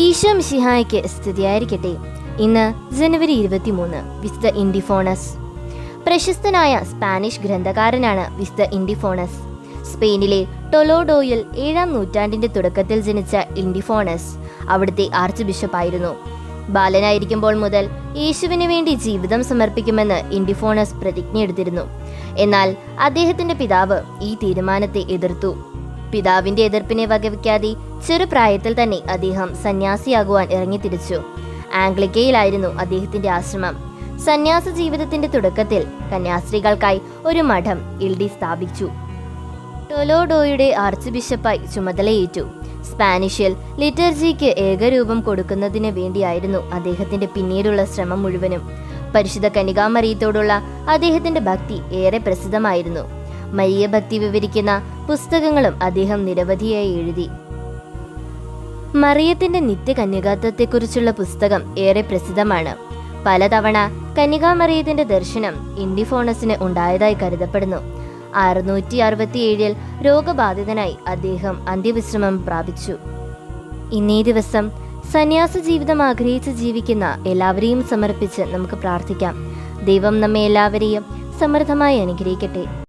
ഈശോ മിഷിഹായ്ക്ക് സ്തുതിയായിരിക്കട്ടെ. ഇന്ന് ജനുവരി ഇരുപത്തി മൂന്ന് വിസ്ത ഇൻഡിഫോണസ്. പ്രശസ്തനായ സ്പാനിഷ് ഗ്രന്ഥകാരനാണ് വിസ്ത ഇൻഡിഫോണസ്. സ്പെയിനിലെ ടൊലോഡോയിൽ ഏഴാം നൂറ്റാണ്ടിന്റെ തുടക്കത്തിൽ ജനിച്ച ഇൻഡിഫോണസ് അവിടുത്തെ ആർച്ച് ബിഷപ്പായിരുന്നു ബാലനായിരിക്കുമ്പോൾ മുതൽ യേശുവിന് വേണ്ടി ജീവിതം സമർപ്പിക്കുമെന്ന് ഇൻഡിഫോണസ് പ്രതിജ്ഞയെടുത്തിരുന്നു. എന്നാൽ അദ്ദേഹത്തിന്റെ പിതാവ് ഈ തീരുമാനത്തെ എതിർത്തു. പിതാവിന്റെ എതിർപ്പിനെ വകവയ്ക്കാതെ ചെറുപ്രായത്തിൽ തന്നെ അദ്ദേഹം സന്യാസിയാകുവാൻ ഇറങ്ങിത്തിരിച്ചു ആംഗ്ലിക്കയിലായിരുന്നു അദ്ദേഹത്തിന്റെ ആശ്രമം. സന്യാസ ജീവിതത്തിന്റെ തുടക്കത്തിൽ കന്യാസ്ത്രീകൾക്കായി ഒരു മഠം ഇൽഡി സ്ഥാപിച്ചു. ടൊലോഡോയുടെ ആർച്ച് ബിഷപ്പായി ചുമതലയേറ്റു. സ്പാനിഷിൽ ലിറ്റർജിക്ക് ഏകരൂപം കൊടുക്കുന്നതിന് വേണ്ടിയായിരുന്നു അദ്ദേഹത്തിന്റെ പിന്നീടുള്ള ശ്രമം മുഴുവനും. പരിശുദ്ധ കനികാമറിയത്തോടുള്ള അദ്ദേഹത്തിന്റെ ഭക്തി ഏറെ പ്രസിദ്ധമായിരുന്നു. മരിയ ഭക്തി വിവരിക്കുന്ന പുസ്തകങ്ങളും അദ്ദേഹം നിരവധിയായി എഴുതി. മറിയത്തിന്റെ നിത്യകന്യകാത്വത്തെക്കുറിച്ചുള്ള പുസ്തകം ഏറെ പ്രസിദ്ധമാണ്. പലതവണ കന്യകാമറിയത്തിന്റെ ദർശനം ഇൻഡിഫോണസിന് ഉണ്ടായതായി കരുതപ്പെടുന്നു. അറുന്നൂറ്റി അറുപത്തിയേഴിൽ രോഗബാധിതനായി അദ്ദേഹം അന്ത്യവിശ്രമം പ്രാപിച്ചു. ഇന്നേ ദിവസം സന്യാസ ജീവിതം ആഗ്രഹിച്ച് ജീവിക്കുന്ന എല്ലാവരെയും സമർപ്പിച്ച് നമുക്ക് പ്രാർത്ഥിക്കാം. ദൈവം നമ്മെ എല്ലാവരെയും സമൃദ്ധമായി അനുഗ്രഹിക്കട്ടെ.